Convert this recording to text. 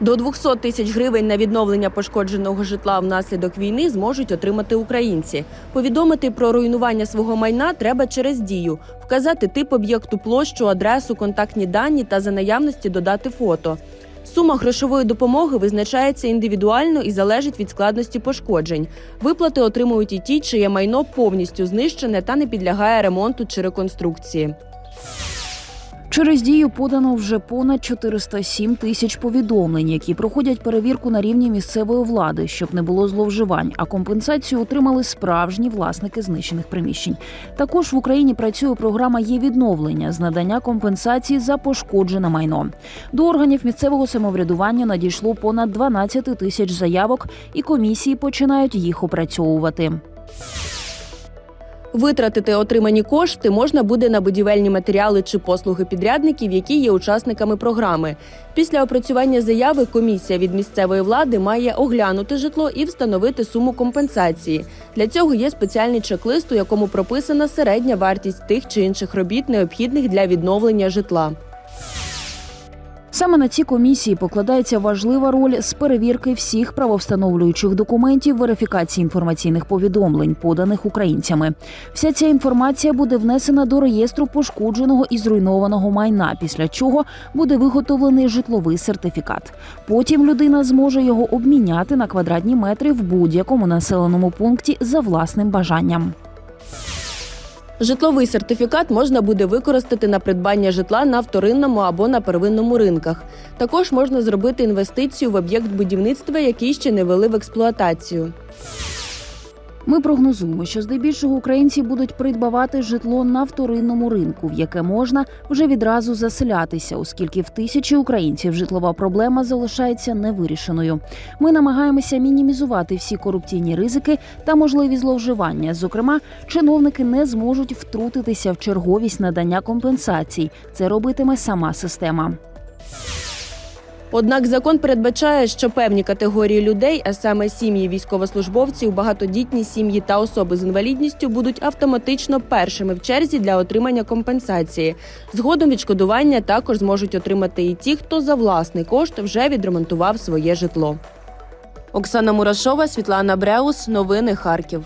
До 200 тисяч гривень на відновлення пошкодженого житла внаслідок війни зможуть отримати українці. Повідомити про руйнування свого майна треба через дію, вказати тип об'єкту, площу, адресу, контактні дані та за наявності додати фото. Сума грошової допомоги визначається індивідуально і залежить від складності пошкоджень. Виплати отримують і ті, чиє майно повністю знищене та не підлягає ремонту чи реконструкції. Через дію подано вже понад 407 тисяч повідомлень, які проходять перевірку на рівні місцевої влади, щоб не було зловживань. А компенсацію отримали справжні власники знищених приміщень. Також в Україні працює програма є відновлення з надання компенсації за пошкоджене майно. До органів місцевого самоврядування надійшло понад 12 тисяч заявок, і комісії починають їх опрацьовувати. Витратити отримані кошти можна буде на будівельні матеріали чи послуги підрядників, які є учасниками програми. Після опрацювання заяви комісія від місцевої влади має оглянути житло і встановити суму компенсації. Для цього є спеціальний чек-лист, у якому прописана середня вартість тих чи інших робіт, необхідних для відновлення житла. Саме на ці комісії покладається важлива роль з перевірки всіх правовстановлюючих документів, верифікації інформаційних повідомлень, поданих українцями. Вся ця інформація буде внесена до реєстру пошкодженого і зруйнованого майна, після чого буде виготовлений житловий сертифікат. Потім людина зможе його обміняти на квадратні метри в будь-якому населеному пункті за власним бажанням. Житловий сертифікат можна буде використати на придбання житла на вторинному або на первинному ринках. Також можна зробити інвестицію в об'єкт будівництва, який ще не вели в експлуатацію. Ми прогнозуємо, що здебільшого українці будуть придбавати житло на вторинному ринку, в яке можна вже відразу заселятися, оскільки в тисячі українців житлова проблема залишається невирішеною. Ми намагаємося мінімізувати всі корупційні ризики та можливі зловживання. Зокрема, чиновники не зможуть втрутитися в черговість надання компенсацій. Це робитиме сама система. Однак закон передбачає, що певні категорії людей, а саме сім'ї військовослужбовців, багатодітні сім'ї та особи з інвалідністю, будуть автоматично першими в черзі для отримання компенсації. Згодом відшкодування також зможуть отримати і ті, хто за власний кошт вже відремонтував своє житло. Оксана Мурашова, Світлана Бреус. Новини Харків.